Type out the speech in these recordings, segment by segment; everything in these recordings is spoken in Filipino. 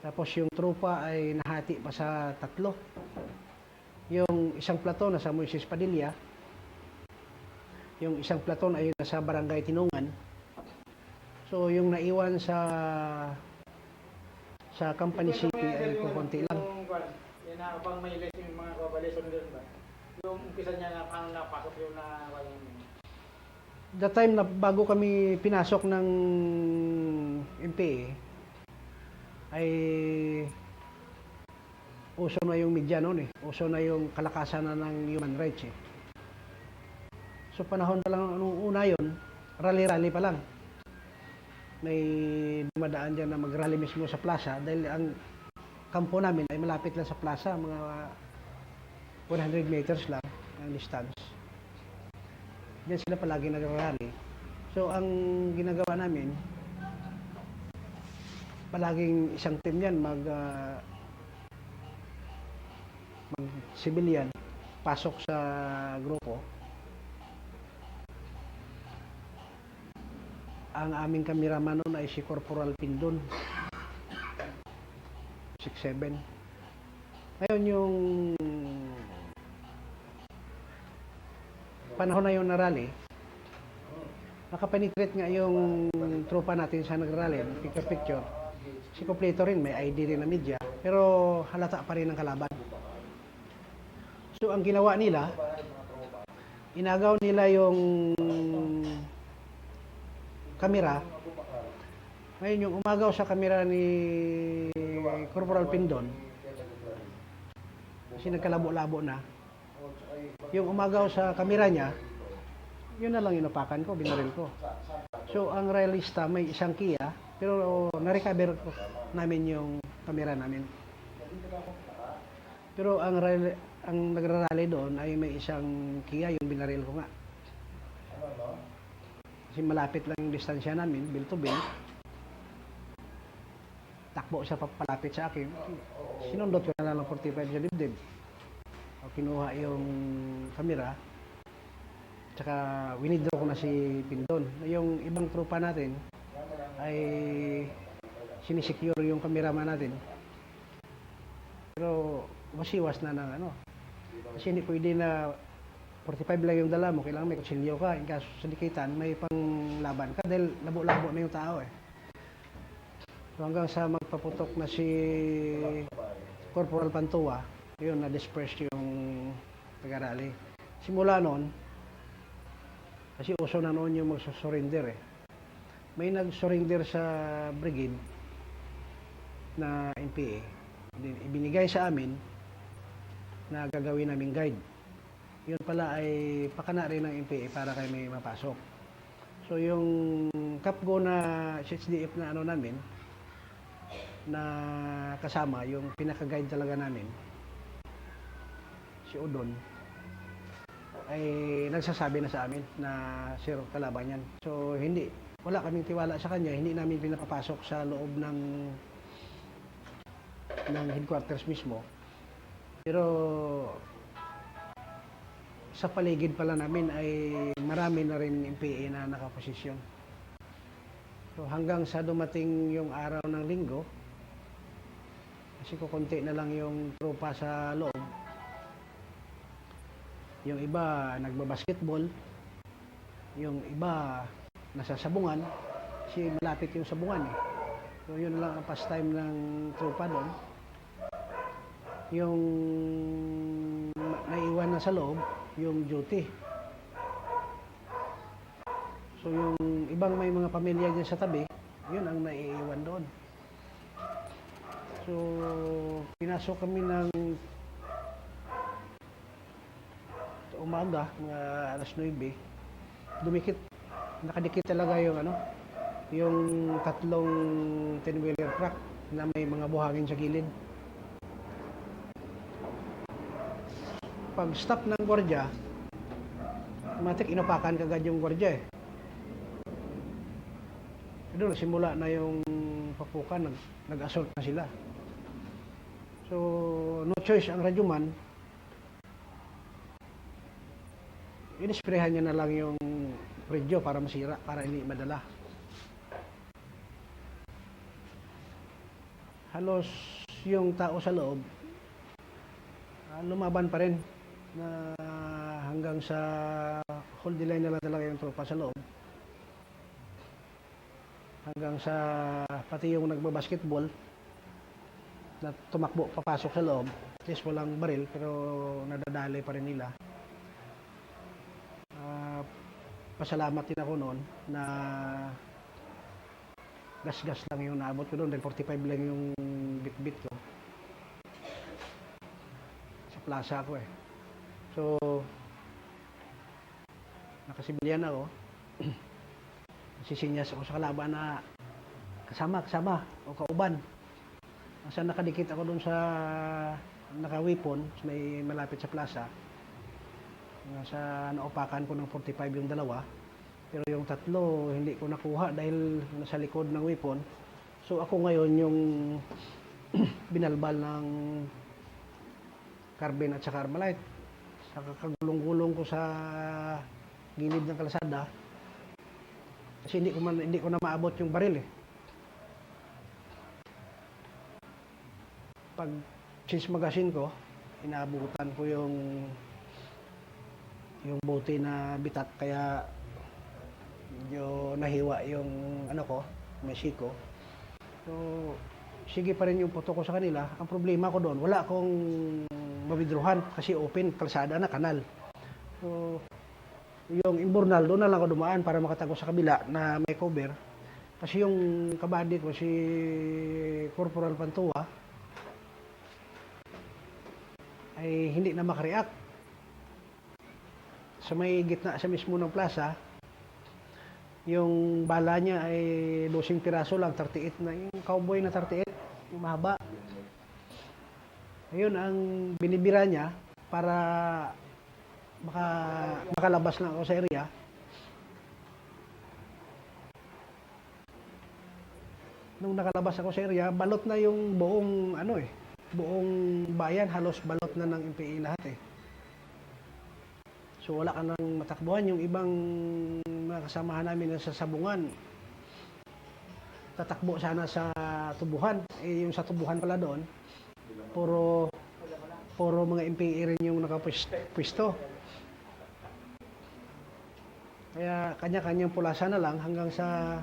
Tapos yung trupa ay nahati pa sa tatlo. Yung isang platon nasa Moises Padilla. Yung isang platon ay nasa Barangay Tinungan. So yung naiwan sa sa Company City ay kukunti lang. Na, pang may list yung mga kabalisyon doon ba? Yung umpisa niya na paano napasok yung na walang The time na bago kami pinasok ng MPA ay uso na yung media noon eh. Uso na yung kalakasan na ng human rights eh. So panahon pa lang nung una yun, rally-rally pa lang. May dumadaan dyan na mag-rally mismo sa plaza dahil ang kampo namin ay malapit lang sa plaza, mga 100 meters lang ang distance. Diyan sila palagi nag-rally. So ang ginagawa namin, palaging isang team yan mag ah, mag civilian pasok sa grupo. Ang aming kameraman noon ay si Corporal Pindon 6'7 ngayon yung panahon na yun na rally nakapenetrate nga yung tropa natin sa nagrally picture picture si kompleto rin may ID rin na media pero halata pa rin ang kalaban. So ang ginawa nila inagaw nila yung kamera. Ngayon yung umagaw sa kamera ni Corporal Pindon kasi nagkalabo-labo na yung umagaw sa kamera niya yun na lang inupakan ko, binaril ko. So ang realista may isang Kia pero na-recover namin yung kamera namin pero ang rally, ang nagrarally doon ay may isang Kia yung binaril ko nga kasi malapit lang yung distansya namin, bill to bill. Takbo siya papalapit sa akin. Sinundot ko na lang ng 45 sa dibdib. O kinuha yung kamera. Tsaka winidraw ko na si Pindon. Yung ibang tropa natin ay sinisecure yung cameraman natin. Pero wasiwas na ng ano. Kasi hindi pwede na 45 lang yung dala mo, kailangan may kutsilyo ka. In kaso sa dikitan, may panglaban ka dahil labo-labo na yung tao eh. So hanggang sa magpaputok na si Corporal Pantua, yun, na-disperse yung pag-arali. Simula noon, kasi uso na noon yung magsusurrender eh. May nag-surrender sa brigade na NPA. Ibinigay sa amin na gagawin naming guide yun pala ay pakana rin ng MPA para kay may mapasok. So yung kapgo na SDF na ano namin na kasama yung pinaka-guide talaga namin si Udon ay nagsasabi na sa amin na sir kalaban yan. So hindi wala kaming tiwala sa kanya, hindi namin pinapapasok sa loob ng ng headquarters mismo. Pero sa paligid pala namin ay marami na rin MPA na nakaposisyon. So hanggang sa dumating yung araw ng linggo, kasi kukunti na lang yung tropa sa loob. Yung iba nagbabasketball, yung iba nasa sabungan, kasi malapit yung sabungan eh. So yun lang ang pastime ng tropa doon. Yung naiwan na sa loob, yung duty. So yung ibang may mga pamilya dyan sa tabi, yun ang naiiwan doon. So pinasok kami ng umaga, mga alas 9, dumikit, nakadikit talaga yung ano, yung tatlong 10-wheeler truck na may mga buhangin sa gilid. pag stop ng gwardiya, automatic inupakan kagad yung gwardiya eh. Doon, simula na yung papukan, nag, nag-assault na sila. So, no choice ang radyuman, inisprehan niya na lang yung radyo para masira, para hindi madala. halos yung tao sa loob, ah, lumaban pa rin na hanggang sa hold the line na talaga yung tropa sa loob. Hanggang sa pati yung nagbabasketball na tumakbo papasok sa loob. At least walang baril pero nadadali pa rin nila. Pasalamat din ako noon na gas-gas lang yung naabot ko doon dahil 45 lang yung bit-bit ko. Sa plaza ako eh. So, nakasibilyan ako. Sisinyas ako sa kalaban na kasama, kasama o kauban. Nasa nakadikit ako doon sa nakawipon, may malapit sa plaza. Nasa naupakan ko ng 45 yung dalawa. Pero yung tatlo, hindi ko nakuha dahil nasa likod ng weapon. So ako ngayon yung binalbal ng carbine at saka armalite. Sa kagulong-gulong ko sa gilid ng kalsada. Kasi hindi ko, man, hindi ko na maabot yung baril eh. Pag change magazine ko, inaabutan ko yung yung bote na bitat kaya medyo nahiwa yung ano ko, Mexico. So, sige pa rin yung photo ko sa kanila. Ang problema ko doon, wala akong mabidruhan kasi open, kalsada na, kanal. So, yung imbornal, doon na lang ako dumaan para makatago sa kabila na may cover. Kasi yung kabady ko, si Corporal Pantua, ay hindi na makareact. Sa may gitna sa mismo ng plaza, yung bala niya ay 12 piraso lang, 38 na. Yung cowboy na 38, yung mahaba. Ayun ang binibira niya para maka, makalabas lang ako sa area. Nung nakalabas ako sa area, balot na yung buong ano eh, buong bayan, halos balot na ng MPA lahat eh. So wala ka nang matakbuhan. Yung ibang mga kasamahan namin na sa sabungan, tatakbo sana sa tubuhan. Eh, yung sa tubuhan pala doon, puro, puro mga MPA rin yung nakapwisto. Kaya kanya-kanyang pulasa na lang hanggang sa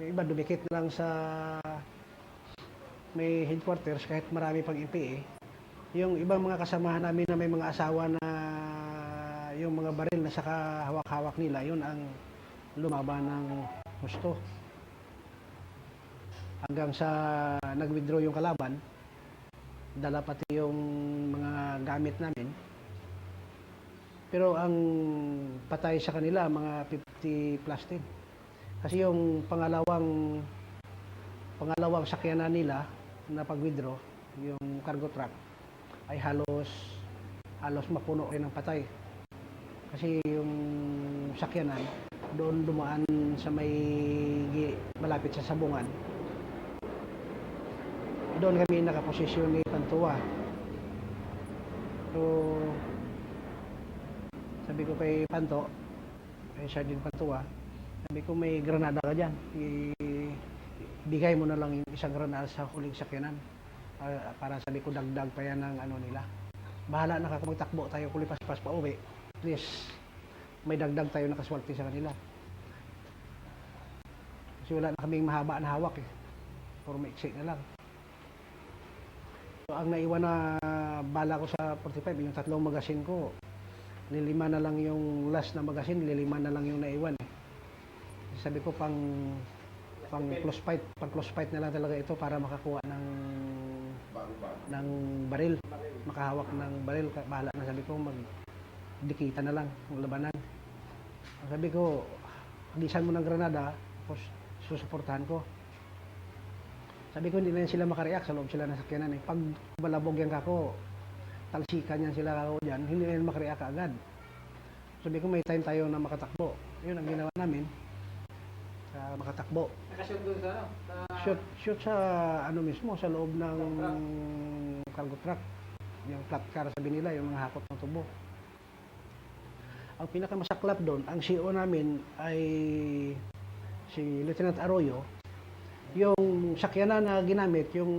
yung iba dumikit na lang sa may headquarters kahit marami pang MPA. Yung ibang mga kasamahan namin na may mga asawa na yung mga baril na saka hawak-hawak nila, yun ang lumaban ng gusto. Hanggang sa nag-withdraw yung kalaban, dala pati yung mga gamit namin. Pero ang patay sa kanila, mga 50 plus din. Kasi yung pangalawang pangalawang sakyanan nila na pag-withdraw, yung cargo truck, ay halos halos mapuno rin ng patay. Kasi yung sakyanan, doon dumaan sa may malapit sa sabungan. Doon kami nakaposisyon ni Pantua. So, sabi ko kay Panto, kay Sergeant Pantua, sabi ko may granada ka dyan. I- bigay mo na lang yung isang granada sa huling sakyanan. Ah, para sabi ko dagdag pa yan ng ano nila. Bahala na takbo tayo kulipas-pas pa uwi. At least may dagdag tayo nakaswerte sa kanila. Kasi wala na kaming mahaba na hawak eh. Puro maiksi na lang. So, ang naiwan na bala ko sa 45, yung tatlong magasin ko, nilima na lang yung last na magasin, nilima na lang yung naiwan eh. Sabi ko pang pang close fight, pang close fight na lang talaga ito para makakuha ng ng baril, makahawak ng baril, bahala na sabi ko mag dikita na lang ng labanan. Sabi ko, hagisan mo ng granada, tapos susuportahan ko. Sabi ko, hindi na sila makareact sa loob sila ng sakyanan. Eh. Pag balabog yan kako, talsikan yan sila kako dyan, hindi na yan makareact agad. Sabi ko, may time tayo na makatakbo. Yun ang ginawa namin. Sa makatakbo. Nakashoot doon sa ano? Sa... Shoot, shoot sa ano mismo, sa loob ng cargo truck. Yung flat car sabi nila, yung mga hakot ng tubo. Ang pinakamasaklap doon, ang CO namin ay si Lieutenant Arroyo. yung sakyanan na ginamit, yung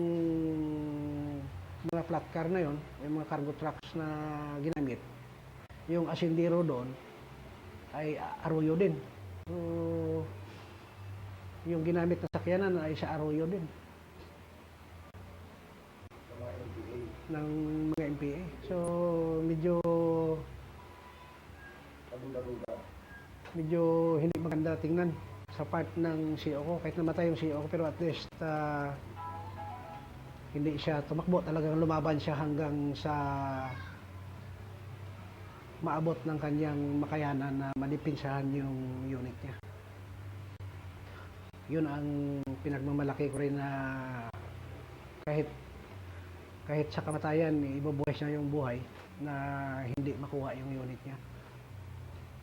mga flat car na yon, yung mga cargo trucks na ginamit, yung asindero doon ay Arroyo din. So, yung ginamit na sakyanan ay sa Arroyo din ng mga MPA. So, medyo medyo hindi maganda tingnan sa part ng CEO ko. Kahit namatay yung CEO ko, pero at least ah, hindi siya tumakbo. Talagang lumaban siya hanggang sa maabot ng kanyang makayanan na madipinsahan yung unit niya. Yun ang pinagmamalaki ko rin na kahit kahit sa kamatayan, ibubuhay siya yung buhay na hindi makuha yung unit niya.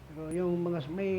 Pero yung mga may